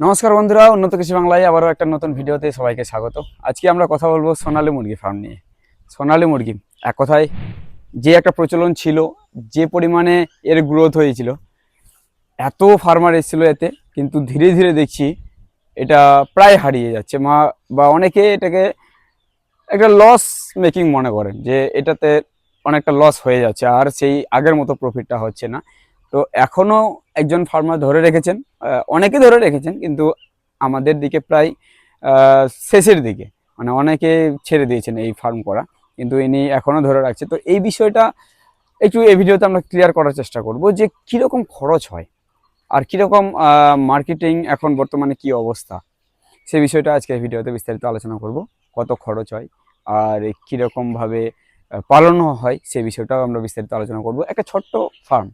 নমস্কার বন্ধুরা, উন্নত কৃষি বাংলায় আবারও একটা নতুন ভিডিওতে সবাইকে স্বাগত আজকে আমরা কথা বলব সোনালী মুরগি ফার্ম নিয়ে। সোনালী মুরগি, এক কথায় যে একটা প্রচলন ছিল, যে পরিমাণে এর গ্রোথ হয়েছিল, এত ফার্মার এসেছিল এতে, কিন্তু ধীরে ধীরে দেখছি এটা প্রায় হারিয়ে যাচ্ছে। মা বা অনেকে এটাকে একটা লস মেকিং মনে করেন, যে এটাতে অনেকটা লস হয়ে যাচ্ছে, আর সেই আগের মতো প্রফিটটা হচ্ছে না। তো এখনও একজন ফার্মার ধরে রেখেছেন অনেকে ধরে রেখেছেন, কিন্তু আমাদের দিকে প্রায় শেষের দিকে মানে অনেকে ছেড়ে দিয়েছেন এই ফার্ম করা, কিন্তু ইনি এখনও ধরে রাখছে। তো এই বিষয়টা একটু এই ভিডিওতে আমরা ক্লিয়ার করার চেষ্টা করব যে কীরকম খরচ হয় আর কীরকম মার্কেটিং এখন বর্তমানে কি অবস্থা। সে বিষয়টা আজকে এই ভিডিওতে বিস্তারিত আলোচনা করব, কত খরচ হয় আর কীরকমভাবে পালন হয় সে বিষয়টাও আমরা বিস্তারিত আলোচনা করব। একটা ছোট্ট ফার্ম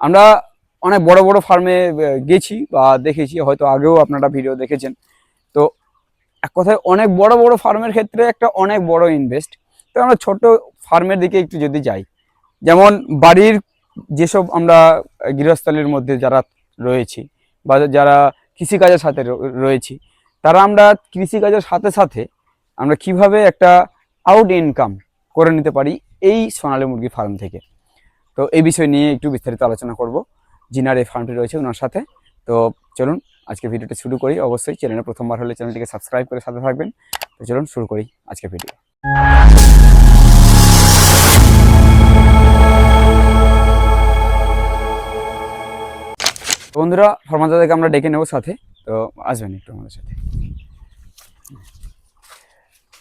আমরা অনেক বড় বড় ফার্মে গেছি বা দেখেছি, হয়তো আগেও আপনারা ভিডিও দেখেছেন। তো এক কথায় অনেক বড় বড় ফার্মের ক্ষেত্রে একটা অনেক বড় ইনভেস্ট তো আমরা ছোট ফার্মের দিকে একটু যদি যাই, যেমন বাড়ির যেসব আমরা গৃহস্থলীর মধ্যে যারা রয়েছি বা যারা কৃষিকাজের সাথে রয়েছি, তারা আমরা কৃষিকাজের সাথে সাথে আমরা কীভাবে একটা আউট ইনকাম করে নিতে পারি এই সোনালী মুরগি ফার্ম থেকে। তো এই বিষয় নিয়ে একটু বিস্তারিত আলোচনা করব। জিনার এই ফার্মটি রয়েছে ওনার সাথে। তো চলুন আজকে ভিডিওটি শুরু করি। অবশ্যই চ্যানেলে প্রথমবার হলে চ্যানেলটিকে সাবস্ক্রাইব করে সাথে থাকবেন। তো চলুন শুরু করি আজকে ভিডিও। বন্ধুরা ফর্মাদাদাকে আমরা ডেকে নেব সাথে। তো আসবেন একটু আমাদের সাথে।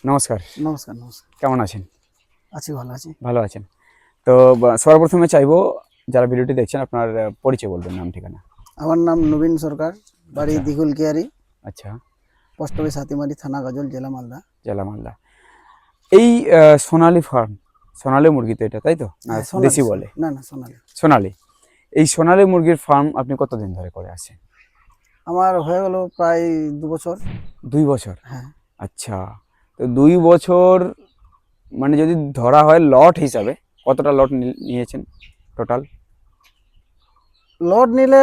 নমস্কার। নমস্কার নমস্কার। কেমন আছেন? আছি ভালো আছি। ভালো আছেন? তো সর্বপ্রথমে চাইব যারা ভিডিওটি দেখছেন আপনার পরিচয় বলবেন নাম ঠিকানা। আমার নাম নবীন সরকার বাড়ি আচ্ছা। দিঘুল কিয়ারি। আচ্ছা। পোস্ট অফিস হাতিমারি থানা গজল জেলা মালদা। জেলা মালদা। এই সোনালী ফার্ম সোনালী মুরগি তো এটা তাই তো? দেশি বলে? না না সোনালি। সোনালি। এই সোনালী মুরগির ফার্ম আপনি কতদিন ধরে করে আসেন আমার হয়ে গেল প্রায় দু বছর। দুই বছর? হ্যাঁ। আচ্ছা। তো দুই বছর মানে যদি ধরা হয় লট হিসাবে কতটা লট নিয়েছেন টোটাল লট নিলে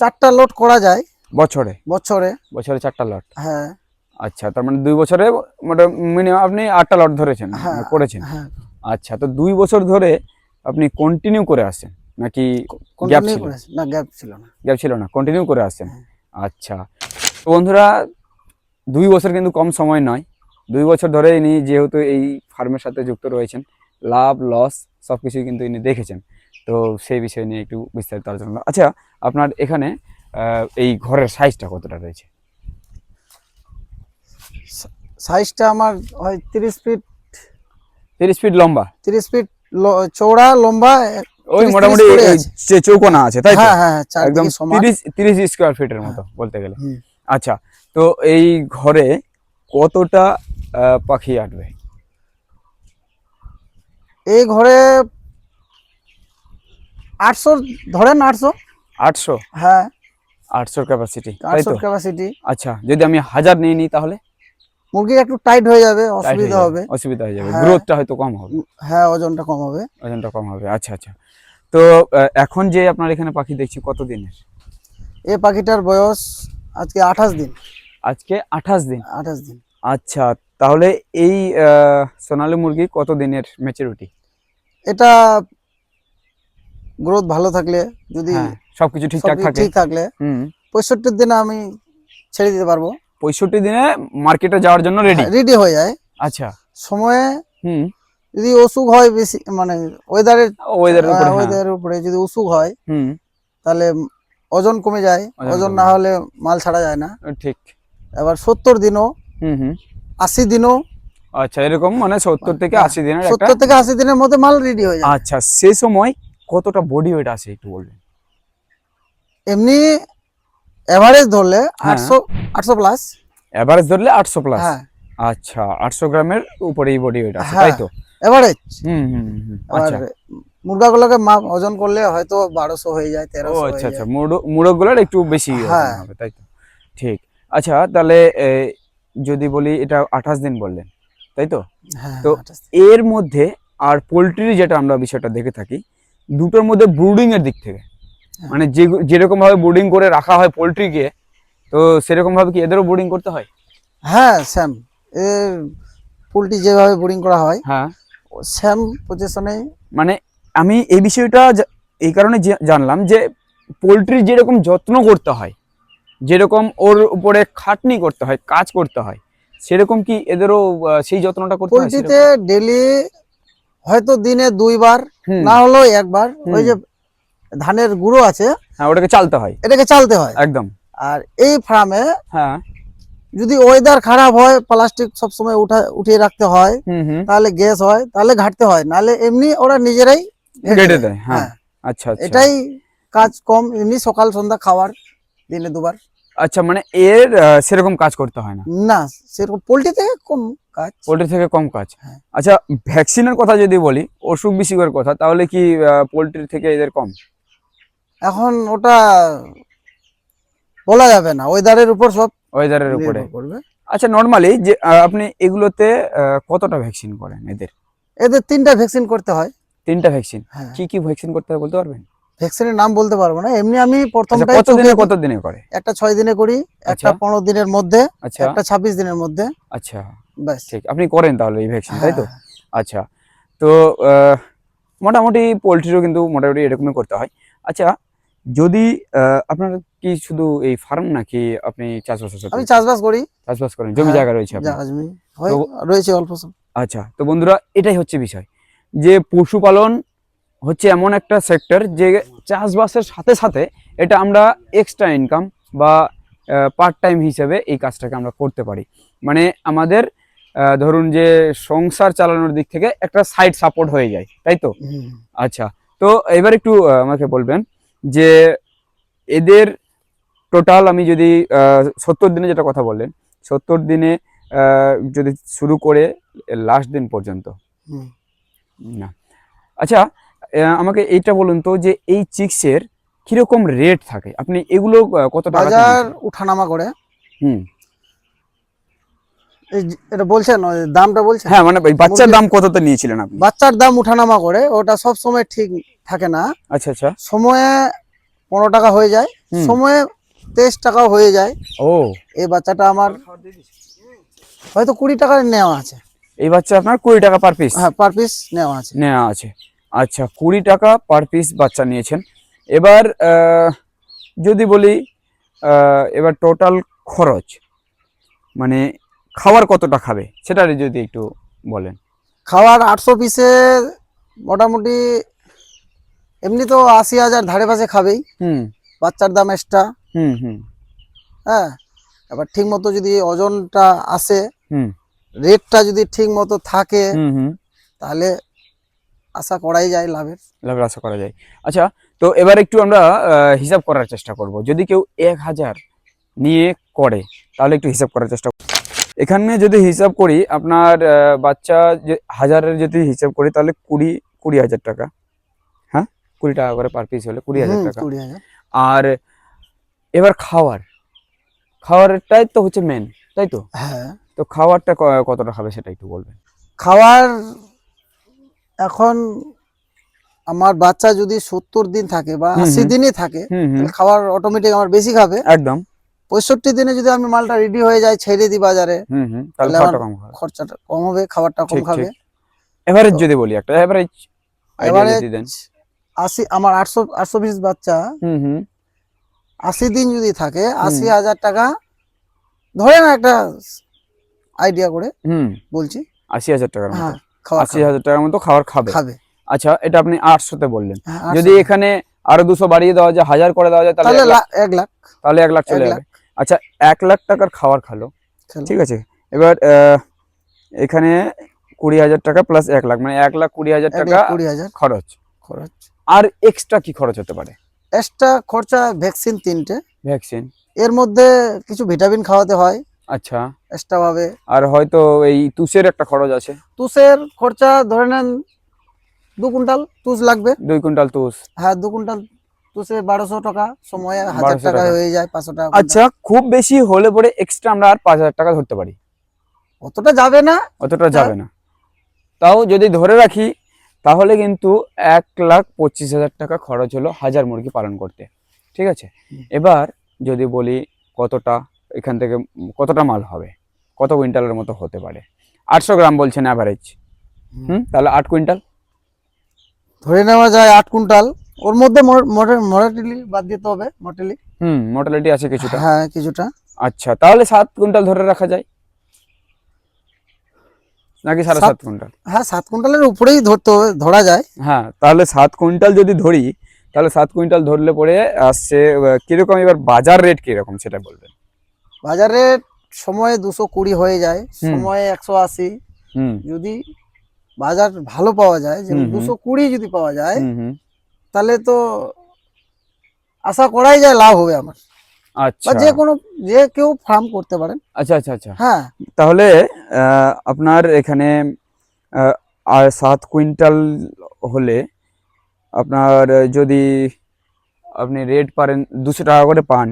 চারটা লোড করা যায়। বছরে? বছরে। বছরে চারটা লট হ্যাঁ। আচ্ছা তার মানে দুই বছরে মিনিমাম আপনি আটটা লট ধরেছেন হ্যাঁ মানে করেছেন। হ্যাঁ। আচ্ছা তো দুই বছর ধরে আপনি কন্টিনিউ করে আসছেন নাকি গ্যাপ ছিল? না গ্যাপ ছিল না। গ্যাপ ছিল না কন্টিনিউ করে আসছেন। হ্যাঁ। আচ্ছা তো বন্ধুরা দুই বছর কিন্তু কম সময় নয়। দুই বছর ধরে ইনি যেহেতু এই ফার্মের সাথে যুক্ত রয়েছেন লাভ লস সব কিছুই কিন্তু ইনি দেখেছেন। তো সেই বিষয় নিয়ে একটু বিস্তারিত আলোচনা। আচ্ছা আপনার এখানে এই ঘরের সাইজটা কতটা রয়েছে? সাইজটা আমার হয় তিরিশ ফিট তিরিশ ফিট লম্বা? তিরিশ ফিট চৌড়া লম্বা ওই মোটামুটি চৌকোনা আছে তাই তো? হ্যাঁ হ্যাঁ হ্যাঁ একদম তিরিশ তিরিশ স্কোয়ার ফিটের মতো বলতে গেলে। আচ্ছা তো এই ঘরে কতটা পাখি আটবে? এই ঘরে আটশো ধরেন আটশো। আটশো? হ্যাঁ। আটশোর ক্যাপাসিটি তাই আটশো ক্যাপাসিটি আচ্ছা যদি আমি হাজার নিয়ে নিই তাহলে? মুরগি একটু টাইট হয়ে যাবে অসুবিধা হবে। অসুবিধা হয়ে যাবে। হ্যাঁ। গ্রোথটা হয়তো কম হবে। হ্যাঁ ওজনটা কম হবে। ওজনটা কম হবে আচ্ছা আচ্ছা। তো এখন যে আপনার এখানে পাখি দেখছি কত দিনের? এই পাখিটার বয়স আজকে আঠাশ দিন। আজকে আঠাশ দিন? আঠাশ দিন। আচ্ছা তাহলে এই সোনালী মুরগি কত দিনের ম্যাচুরিটি এটা গ্রোথ ভালো থাকলে যদি হ্যাঁ সবকিছু ঠিকঠাক থাকে। ঠিক থাকলে হুম। পঁয়ষট্টির দিনে আমি ছেড়ে দিতে পারব। পঁয়ষট্টি দিনে মার্কেটে যাওয়ার জন্য রেডি রেডি হয়ে যায়। আচ্ছা। সময়ে হুম। যদি অসুখ হয় বেশি মানে ওয়েদারের ওয়েদারের উপরে হ্যাঁ। ওয়েদারের উপরে যদি অসুখ হয় হুম। তাহলে ওজন কমে যায়। ওজন ওজন না হলে মাল ছাড়া যায় না। ঠিক। এবার সত্তর দিনও হুম হুম। আশি দিনও আচ্ছা এরকম মানে সত্তর থেকে হ্যাঁ, আশি দিনের সত্তর থেকে আশি দিনের মধ্যে মাল রেডি হয়ে যায় আচ্ছা সে সময় কতটা বডি ওয়েট আসে একটু বলবেন? এমনি এভারেজ ধরলে হ্যাঁ। আটশো আটশো প্লাস এভারেজ ধরলে আটশো প্লাস হ্যাঁ। আচ্ছা আটশো গ্রামের উপরেই বডি ওয়েট আছে হ্যাঁ, তাই তো? এভারেজ হুম হুম আচ্ছা। মুরগাগুলোকে মাপ ওজন করলে হয়তো বারোশো হয়ে যায় তেরোশো আচ্ছা আচ্ছা যায়। মুড়ো গুলোর একটু বেশি হ্যাঁ। হবে তাই তো? ঠিক। আচ্ছা তাহলে যদি বলি এটা আঠাশ দিন বললেন তাই তো? হ্যাঁ তো এর মধ্যে আর পোলট্রি যেটা আমরা বিষয়টা দেখে থাকি দুটোর মধ্যে ব্রুডিং এর দিক থেকে। হ্যাঁ। মানে যে যেরকম ভাবে ব্রুডিং করে রাখা হয় পোলট্রিকে তো তো সেরকম ভাবে কি এদেরও বোর্ডিং করতে হয়? হ্যাঁ স্যাম। এ পোলট্রি যেভাবে বোরিং করা হয় হ্যাঁ। স্যাম পজিশনে মানে আমি এই বিষয়টা এই কারণে জানলাম যে পোলট্রির যেরকম যত্ন করতে হয় যেরকম ওর উপরে খাটনি করতে হয় কাজ করতে হয় সেরকম কি এদেরও সেই যত্নটা করতে হয় পোলট্রিতে ডেলি হয়তো দিনে দুইবার না হলেও একবার ওই যে ধানের গুঁড়ো আছে হ্যাঁ ওটাকে চালতে হয়। এটাকে চালতে হয়। একদম। আর এই ফার্মে হ্যাঁ। যদি ওয়েদার খারাপ হয় প্লাস্টিক সবসময় উঠা উঠিয়ে রাখতে হয় তাহলে গ্যাস হয় তাহলে ঘাটতে হয় নাহলে এমনি ওরা নিজেরাই ঘেঁটে কেটে দেয়। দেয় হ্যাঁ। হ্যাঁ। আচ্ছা আচ্ছা। এটাই কাজ কম এমনি সকাল সন্ধ্যা খাওয়ার। দিনে দুবার। আচ্ছা মানে এর সেরকম কাজ করতে হয় না? না সেরকম পোলট্রি থেকে কম কাজ। পোলট্রি থেকে কম কাজ। হ্যাঁ। আচ্ছা ভ্যাকসিনের কথা যদি বলি অসুখ বিসুখের কথা তাহলে কি পোলট্রি থেকে এদের কম? এখন ওটা বলা যাবে না ওয়েদারের উপর সব ওয়েদারের উপরে। করবে। আচ্ছা নর্মালি যে আপনি এগুলোতে কতটা ভ্যাকসিন করেন এদের? এদের তিনটা ভ্যাকসিন করতে হয়। তিনটা ভ্যাকসিন। হ্যাঁ। কি কি ভ্যাকসিন করতে হয় বলতে পারবেন? ভ্যাকসিনের নাম বলতে পারব না। এমনি আমি আচ্ছা প্রথমটা কত দিনে কত দিনে করে? একটা ছয় দিনে করি একটা আচ্ছা। পনেরো দিনের মধ্যে আচ্ছা। একটা ছাব্বিশ দিনের মধ্যে। আচ্ছা। ব্যাস। ঠিক আপনি করেন তাহলে এই ভ্যাকসিন তাই তো? হ্যাঁ, আচ্ছা। তো মোটামুটি পোলট্রিরও কিন্তু মোটামুটি এরকমই করতে হয়। আচ্ছা যদি আপনার কি শুধু এই ফার্ম নাকি আপনি চাষবাস আমি চাষবাস করি। চাষবাস করেন জমি হ্যাঁ, জায়গা রয়েছে আপনার? জমি। রয়েছে অল্প আচ্ছা তো বন্ধুরা এটাই হচ্ছে বিষয়। যে পশুপালন হচ্ছে এমন একটা সেক্টর যে চাষবাসের সাথে সাথে এটা আমরা এক্সট্রা ইনকাম বা পার্ট টাইম হিসেবে এই কাজটাকে আমরা করতে পারি। মানে আমাদের ধরুন যে সংসার চালানোর দিক থেকে একটা সাইড সাপোর্ট হয়ে যায় তাই তো? আচ্ছা তো এবার একটু আমাকে বলবেন যে এদের টোটাল আমি যদি সত্তর দিনে যেটা কথা বললেন সত্তর দিনে যদি শুরু করে লাস্ট দিন পর্যন্ত। না। আচ্ছা আমাকে এইটা বলুন তো যে এই চিক্সের কীরকম রেট থাকে? আপনি এগুলো কত টাকা বাজার উঠানামা করে। হুম। এটা বলছেন দামটা বলছেন? হ্যাঁ মানে বাচ্চার দাম কততে নিয়েছিলেন আপনি? বাচ্চার দাম উঠানামা করে ওটা সব সময় ঠিক থাকে না। আচ্ছা আচ্ছা। সময়ে পনেরো টাকা হয়ে যায়। সময়ে তেইশ টাকাও হয়ে যায়। ও। এই বাচ্চাটা আমার হয়তো কুড়ি টাকার নেওয়া আছে। এই বাচ্চা আপনার কুড়ি টাকা পার পিস হ্যাঁ পার পিস নেওয়া আছে। নেওয়া আছে। আচ্ছা কুড়ি টাকা পার পিস বাচ্চা নিয়েছেন। এবার যদি বলি এবার টোটাল খরচ মানে খাবার কতটা খাবে সেটা যদি একটু বলেন। খাওয়ার আটশো পিসে মোটামুটি এমনি তো আশি হাজার ধারে পাশে খাবেই। হুম। বাচ্চার দাম এক্সট্রা হুম হুম। হ্যাঁ এবার ঠিক মতো যদি ওজনটা আসে হুম। রেটটা যদি ঠিক মতো থাকে হুম হুম। তাহলে আশা করাই যায় লাভের। লাভের আশা করা যায়। আচ্ছা তো এবার একটু আমরা হিসাব করার চেষ্টা করব। যদি কেউ এক হাজার নিয়ে করে তাহলে একটু হিসাব করার চেষ্টা। এখানে যদি হিসাব করি আপনার বাচ্চা হাজারের যদি হিসাব করি তাহলে কুড়ি কুড়ি হাজার টাকা। হ্যাঁ? কুড়ি টাকা করে পার পিস হলে কুড়ি হাজার টাকা। আর এবার খাওয়ার। খাওয়ারটাই তো হচ্ছে মেন তাই তো? হ্যাঁ। তো খাওয়ারটা কতটা খাবে সেটা একটু বলবেন। খাওয়ার এখন আমার বাচ্চা যদি সত্তর দিন থাকে বা আশি। দিনই থাকে খাওয়ার অটোমেটিক আমার বেশি খাবে। একদম। পঁয়ষট্টি দিনে যদি আমি মালটা রেডি হয়ে যায় ছেড়ে দিই বাজারে তাহলে আমার- খরচাটা কম হবে খাবারটা কম খাবে। এভারেজ যদি বলি একটা এভারেজ দেন। আশি আমার আটশো আটশো পিস বাচ্চা হুম হুম। আশি দিন যদি থাকে আশি হাজার টাকা ধরে না একটা আইডিয়া করে হুম। বলছি। আশি হাজার মতো। হ্যাঁ। আশি হাজার টাকার মতো খাবার খাবে। খাবে। আচ্ছা এটা আপনি আটশোতে বললেন। হ্যাঁ, যদি এখানে আরও দুশো বাড়িয়ে দেওয়া যায় হাজার করে দেওয়া যায় তাহলে এক লাখ- তাহলে এক লাখ চলে যাবে। আচ্ছা এক লাখ টাকার খাবার খালো। ঠিক আছে? এবার এখানে কুড়ি হাজার টাকা প্লাস এক লাখ মানে এক লাখ কুড়ি হাজার টাকা কুড়ি হাজার খরচ। খরচ। আর এক্সট্রা কি খরচ হতে পারে? এক্সট্রা খরচা ভ্যাকসিন তিনটে। ভ্যাকসিন। এর মধ্যে কিছু ভিটামিন খাওয়াতে হয়। আচ্ছা। এক্সট্রা ভাবে আর হয়তো এই তুষের একটা খরচ আছে? তুষের খরচা ধরে নেন দু কুইন্টাল তুষ লাগবে। দুই কুইন্টাল তুষ? হ্যাঁ দু কুইন্টাল তুষে বারোশো টাকা সময়ে হাজার টাকা। হয়ে যায় পাঁচশো টাকা আচ্ছা খুব বেশি হলে পরে এক্সট্রা আমরা আর পাঁচ হাজার টাকা ধরতে পারি। অতটা যাবে না। অতটা যাবে না। তাও যদি ধরে রাখি তাহলে কিন্তু এক লাখ পঁচিশ হাজার টাকা খরচ হলো হাজার মুরগি পালন করতে। ঠিক আছে? এবার যদি বলি কতটা এখান থেকে কতটা মাল হবে? কত কুইন্টালের মতো হতে পারে? আটশো গ্রাম বলছেন অ্যাভারেজ হুম। তাহলে আট কুইন্টাল? ধরে নেওয়া যায় আট কুইন্টাল। ওর মধ্যে মরাটিলি বাদ দিতে হবে মটেলি হুম মোটালিটি আছে কিছুটা। হ্যাঁ কিছুটা। আচ্ছা তাহলে সাত কুইন্টাল ধরে রাখা যায়? নাকি সাড়ে সাত- কুইন্টাল? হ্যাঁ সাত কুইন্টালের উপরেই ধরতে হবে ধরা যায়। হ্যাঁ তাহলে সাত কুইন্টাল যদি ধরি তাহলে সাত কুইন্টাল ধরলে পরে আসছে কীরকম এবার বাজার রেট কীরকম সেটা বলবেন? বাজারে সময়ে দুশো কুড়ি হয়ে যায়। সময়ে একশো আশি। যদি বাজার ভালো পাওয়া যায় যে। দুশো কুড়ি যদি পাওয়া যায় তাহলে তো আশা করাই যায় লাভ হবে আমার। আচ্ছা। যে কোনো যে কেউ ফার্ম করতে পারেন। আচ্ছা আচ্ছা আচ্ছা। হ্যাঁ। তাহলে আপনার এখানে আর সাত কুইন্টাল হলে আপনার যদি আপনি রেট পারেন দুশো টাকা করে পান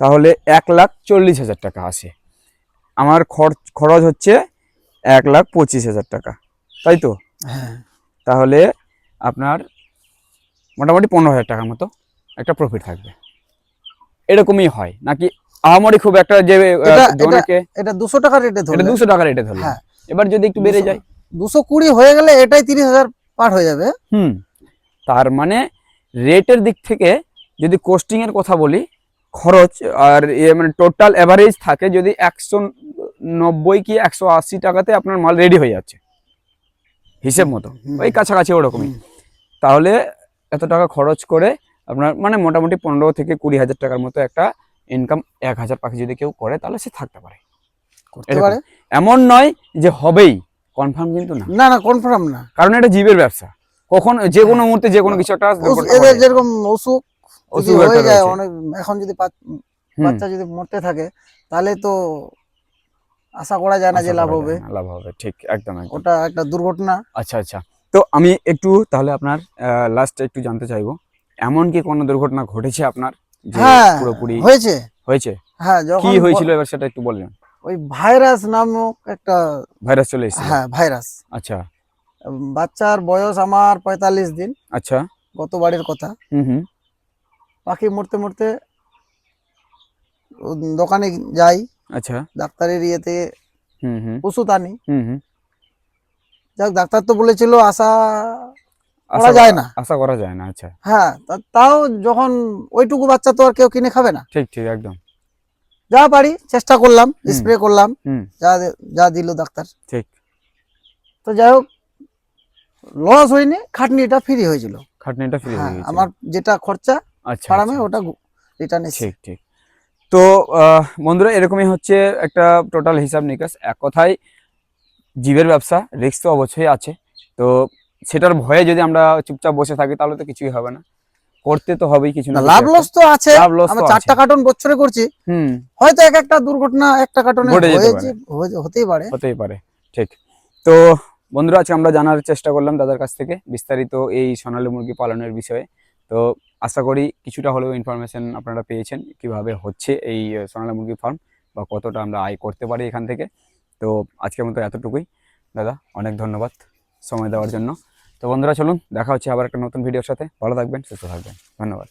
তাহলে এক লাখ চল্লিশ হাজার টাকা আসে। আমার খরচ খরচ হচ্ছে এক লাখ পঁচিশ হাজার টাকা তাই তো? হ্যাঁ। তাহলে আপনার মোটামুটি পনেরো হাজার টাকার মতো একটা প্রফিট থাকবে। এরকমই হয় নাকি আহামরি খুব একটা যে এটা- দুশো টাকা রেটে ধরলে। দুশো টাকা রেটে ধরলাম হ্যাঁ। এবার যদি একটু বেড়ে যায়। দুশো কুড়ি হয়ে গেলে এটাই তিরিশ হাজার পার হয়ে যাবে। হুম। তার মানে রেটের দিক থেকে যদি কোস্টিং এর কথা বলি খরচ আর মানে টোটাল অ্যাভারেজ থাকে যদি একশো নব্বই কি একশো আশি টাকাতে আপনার মাল রেডি হয়ে যাচ্ছে। হিসেব মতো। ওই কাছাকাছি ওরকমই। তাহলে এত টাকা খরচ করে আপনার মানে মোটামুটি পনেরো থেকে কুড়ি হাজার টাকার মতো একটা ইনকাম এক হাজার পাখি যদি কেউ করে তাহলে সে থাকতে পারে। এমন নয় যে হবেই। কনফার্ম কিন্তু না। না না কনফার্ম না। কারণ এটা জীবের ব্যবসা। কখন যে কোনো মুহূর্তে যে কোনো কিছু একটা। যেরকম অসুখ যদি অসুখ একটা হয়ে যায় অনেক এখন যদি বাচ্চা যদি মরতে থাকে তাহলে তো আশা করা যায় না যে লাভ হবে। লাভ হবে। ঠিক একদম ওটা একটা দুর্ঘটনা। আচ্ছা আচ্ছা। তো আমি একটু তাহলে আপনার লাস্ট একটু জানতে চাইব এমন কি কোনো দুর্ঘটনা ঘটেছে আপনার হ্যাঁ পুরোপুরি হয়েছে। হয়েছে? হ্যাঁ কি হয়েছিল এবার সেটা একটু বললেন ওই ভাইরাস নামক একটা ভাইরাস চলে এসেছিল হ্যাঁ ভাইরাস। আচ্ছা। বাচ্চার বয়স আমার পঁয়তাল্লিশ দিন। আচ্ছা। গত বাড়ির কথা। হুম হুম। পাখি মরতে মরতে দোকানে যাই আচ্ছা। ডাক্তারের ইয়েতে ওষুধ আনি। যাক ডাক্তার তো বলেছিল আশা করা যায় না। আশা করা যায় না আচ্ছা। হ্যাঁ তাও যখন ওইটুকু বাচ্চা তো আর কেউ কিনে খাবে না। ঠিক ঠিক একদম। যা পারি চেষ্টা করলাম স্প্রে করলাম হুম। যা যা দিল ডাক্তার। ঠিক। তো যাই হোক লস হয়নি খাটনিটা ফ্রি হয়েছিল। খাটনিটা ফ্রি হ্যাঁ আমার যেটা খরচা ফার্মে আচ্ছা। ওটা রিটার্ন ঠিক ঠিক। তো বন্ধুরা এরকমই হচ্ছে একটা টোটাল হিসাব নিকাশ। এক কথায় জীবের ব্যবসা রিস্ক তো অবশ্যই আছে। তো সেটার ভয়ে যদি আমরা চুপচাপ বসে থাকি তাহলে তো কিছুই হবে না। করতে তো হবেই কিছু না লাভ লস তো আছে। আমরা চারটা। কার্টন বছরে করছি। হুম। হয়তো এক একটা দুর্ঘটনা একটা কার্টনে হতেই পারে। হতেই পারে ঠিক। তো বন্ধুরা আজকে আমরা জানার চেষ্টা করলাম দাদার কাছ থেকে বিস্তারিত এই সোনালী মুরগি পালনের বিষয়ে। তো আশা করি কিছুটা হলেও ইনফরমেশান আপনারা পেয়েছেন কীভাবে হচ্ছে এই সোনালা মুরগি ফার্ম বা কতটা আমরা আয় করতে পারি এখান থেকে। তো আজকের মতো এতটুকুই। দাদা, অনেক ধন্যবাদ সময় দেওয়ার জন্য। তো বন্ধুরা, চলুন, দেখা হচ্ছে আবার একটা নতুন ভিডিওর সাথে। ভালো থাকবেন, সুস্থ থাকবেন। ধন্যবাদ।